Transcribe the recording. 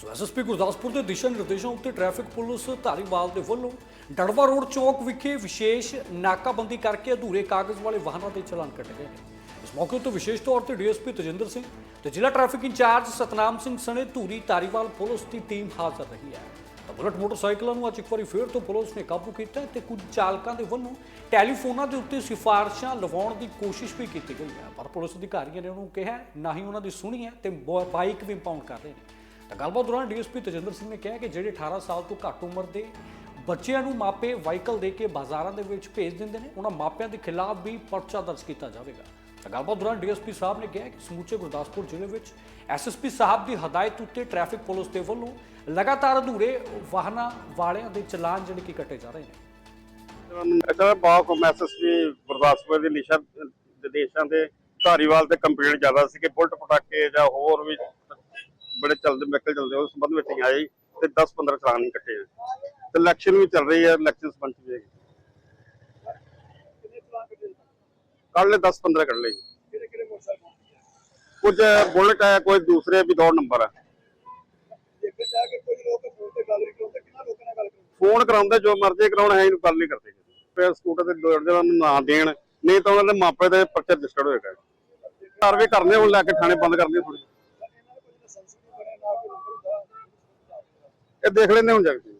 ਸੋ SSP Gurdaspur ਦੇ ਦਿਸ਼ਾ ਨਿਰਦੇਸ਼ਾਂ ਉੱਤੇ ਟ੍ਰੈਫਿਕ ਪੁਲਿਸ ਧਾਰੀਵਾਲ ਦੇ ਵੱਲੋਂ ਡੜਵਾ ਰੋਡ ਚੌਕ ਵਿਖੇ ਵਿਸ਼ੇਸ਼ ਨਾਕਾਬੰਦੀ ਕਰਕੇ ਅਧੂਰੇ ਕਾਗਜ਼ ਵਾਲੇ ਵਾਹਨਾਂ ਦੇ ਚਲਾਨ ਕੱਟੇ ਗਏ। ਨੇ ਇਸ ਮੌਕੇ ਉੱਤੇ ਵਿਸ਼ੇਸ਼ ਤੌਰ ਤੇ ਡੀਐਸਪੀ ਤਜਿੰਦਰ ਸਿੰਘ ਤੇ ਜ਼ਿਲ੍ਹਾ ਟ੍ਰੈਫਿਕ ਇੰਚਾਰਜ ਸਤਨਾਮ ਸਿੰਘ ਸਣੇ ਧੂਰੀ ਧਾਰੀਵਾਲ ਪੁਲਿਸ ਦੀ ਟੀਮ ਹਾਜ਼ਰ ਰਹੀ ਹੈ। ਤਾਂ ਬੁਲਟ ਮੋਟਰਸਾਈਕਲਾਂ ਨੂੰ ਅੱਜ ਇੱਕ ਵਾਰੀ ਫੇਰ ਤੋਂ ਪੁਲਿਸ ਨੇ ਕਾਬੂ ਕੀਤਾ ਹੈ ਤੇ ਕੁਝ ਚਾਲਕਾਂ ਦੇ ਵੱਲੋਂ ਟੈਲੀਫੋਨਾਂ ਦੇ ਉੱਤੇ ਸਿਫਾਰਸ਼ਾਂ ਲਵਾਉਣ ਦੀ ਕੋਸ਼ਿਸ਼ ਵੀ ਕੀਤੀ ਗਈ ਹੈ। ਪਰ ਪੁਲਿਸ ਅਧਿਕਾਰੀਆਂ ਨੇ ਉਹਨੂੰ ਕਿਹਾ, ਨਾ ਹੀ ਉਹਨਾਂ ਦੀ ਸੁਣੀ ਹੈ ਤੇ ਬਾਈਕ ਵੀ ਪਾਉਂਡ ਕਰ ਰਹੇ ਨੇ। ਤਾਂ ਗੱਲਬਾਤ ਦੌਰਾਨ ਡੀਐਸਪੀ ਤਜਿੰਦਰ ਸਿੰਘ ਨੇ ਕਿਹਾ ਕਿ ਜਿਹੜੇ 18 ਸਾਲ ਤੋਂ ਘੱਟ ਉਮਰ ਦੇ ਬੱਚਿਆਂ ਨੂੰ ਮਾਪੇ ਵਾਹੀਕਲ ਦੇ ਕੇ ਬਾਜ਼ਾਰਾਂ ਦੇ ਵਿੱਚ ਭੇਜ ਦਿੰਦੇ ਨੇ, ਉਹਨਾਂ ਮਾਪਿਆਂ ਦੇ ਖਿਲਾਫ ਵੀ ਪਰਚਾ ਦਰਜ ਕੀਤਾ ਜਾਵੇਗਾ। ਤਾਂ ਗੱਲਬਾਤ ਦੌਰਾਨ ਡੀਐਸਪੀ ਸਾਹਿਬ ਨੇ ਕਿਹਾ ਕਿ ਸਮੁੱਚੇ ਗੁਰਦਾਸਪੁਰ ਜ਼ਿਲ੍ਹੇ ਵਿੱਚ ਐਸਐਸਪੀ ਸਾਹਿਬ ਦੀ ਹਦਾਇਤ ਉੱਤੇ ਟ੍ਰੈਫਿਕ ਪੁਲਿਸ ਦੇ ਵੱਲੋਂ ਲਗਾਤਾਰ ਅਧੂਰੇ ਵਾਹਨਾਂ ਵਾਲਿਆਂ ਦੇ ਚਲਾਨ ਜਿਹੜੇ ਕਿ ਕੱਟੇ ਜਾ ਰਹੇ ਨੇ। ਇਦਾਂ ਬਾਕ ਐਸਐਸਪੀ ਗੁਰਦਾਸਪੁਰ ਦੇ ਨਿਸ਼ਾ ਨਿਰਦੇਸ਼ਾਂ ਦੇ ਧਾਰੀਵਾਲ ਤੇ ਕੰਪਲੇਂਟ ਜ਼ਿਆਦਾ ਸੀ ਕਿ ਬੁਲਟ ਪਟਾਕੇ ਜਾਂ ਹੋਰ ਵੀ ਬੜੇ ਚੱਲਦੇ ਵਹੀਕਲ ਚੱਲਦੇ ਉਸ ਸੰਬੰਧ ਵਿੱਚ ਹੀ ਆਏ ਤੇ 10 15 ਚਲਾਨ ਹੀ ਕੱਟੇ ਆ। ਤੇ ਇਲੈਕਸ਼ਨ ਵੀ ਚੱਲ ਰਹੀ ਹੈ ਇਲੈਕਸ਼ਨ ਸੰਬੰਧ ਵੀ ਕੱਲ 10 15 ਕੱਢ ਲਏ ਕੁਝ ਬੁਲਟ ਹੈ ਕੋਈ ਦੂਸਰੇ ਵੀ ਦੋ ਨੰਬਰ ਹੈ ਫੋਨ ਕਰਾਉਂਦੇ ਜੋ ਮਰਜ਼ੀ ਕਰਾਉਣ ਹੈ ਇਹਨੂੰ ਗੱਲ ਨਹੀਂ ਕਰਦੇ ਫਿਰ ਸਕੂਟਰ ਤੇ ਦੋ ਜਣਾਂ ਨਾ ਦੇਣ, ਨਹੀਂ ਤਾਂ ਉਹਨਾਂ ਦੇ ਮਾਪੇ ਦੇ ਪਰਚਾ ਰਜਿਸਟਰਡ ਹੋਏਗਾ ਕਾਰਵਾਈ ਕਰਨੇ ਹੁਣ ਲੈ ਕੇ ਥਾਣੇ ਬੰਦ ਕਰਨੇ ਥੋੜੀ ਇਹ ਦੇਖ ਲੈਂਦੇ ਹੁਣ ਜਾ ਕੇ।